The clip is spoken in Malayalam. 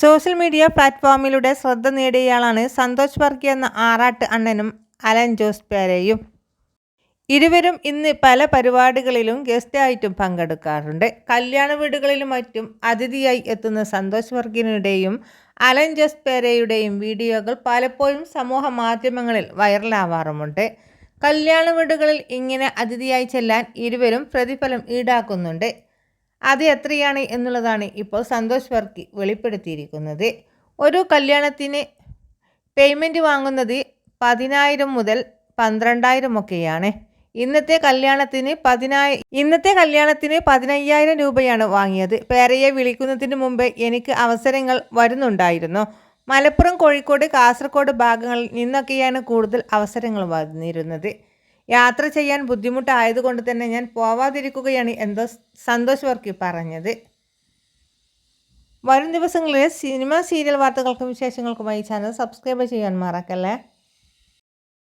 സോഷ്യൽ മീഡിയ പ്ലാറ്റ്ഫോമിലൂടെ ശ്രദ്ധ നേടിയയാളാണ് സന്തോഷ് വർക്കി എന്ന ആറാട്ട് അണ്ണനും അലൻ ജോസ് പേരയും. ഇരുവരും ഇന്ന് പല പരിപാടികളിലും ഗസ്റ്റായിട്ടും പങ്കെടുക്കാറുണ്ട്. കല്യാണ വീടുകളിലും മറ്റും അതിഥിയായി എത്തുന്ന സന്തോഷ് വർഗിനുടെയും അലൻ ജോസ് പേരയുടെയും വീഡിയോകൾ പലപ്പോഴും സമൂഹ മാധ്യമങ്ങളിൽ വൈറലാവാറുമുണ്ട്. കല്യാണ വീടുകളിൽ ഇങ്ങനെ അതിഥിയായി ചെല്ലാൻ ഇരുവരും പ്രതിഫലം ഈടാക്കുന്നുണ്ട്. അത് എത്രയാണ് എന്നുള്ളതാണ് ഇപ്പോൾ സന്തോഷ് വർക്കി വെളിപ്പെടുത്തിയിരിക്കുന്നത്. ഒരു കല്യാണത്തിന് പേയ്മെന്റ് വാങ്ങുന്നത് പതിനായിരം മുതൽ പന്ത്രണ്ടായിരം ഒക്കെയാണ്. ഇന്നത്തെ കല്യാണത്തിന് പതിനായി ഇന്നത്തെ കല്യാണത്തിന് പതിനയ്യായിരം രൂപയാണ് വാങ്ങിയത്. പേരയെ വിളിക്കുന്നതിന് മുമ്പ് എനിക്ക് അവസരങ്ങൾ വരുന്നുണ്ടായിരുന്നു. മലപ്പുറം കോഴിക്കോട് കാസർഗോഡ് ഭാഗങ്ങളിൽ നിന്നൊക്കെയാണ് കൂടുതൽ അവസരങ്ങൾ വന്നിരുന്നത്. യാത്ര ചെയ്യാൻ ബുദ്ധിമുട്ടായതുകൊണ്ട് തന്നെ ഞാൻ പോവാതിരിക്കുകയാണ് എന്തോ സന്തോഷ് വർക്കി പറഞ്ഞത്. വരും ദിവസങ്ങളിൽ സിനിമ സീരിയൽ വാർത്തകൾക്കും വിശേഷങ്ങൾക്കുമായി ചാനൽ സബ്സ്ക്രൈബ് ചെയ്യാൻ മറക്കല്ലേ?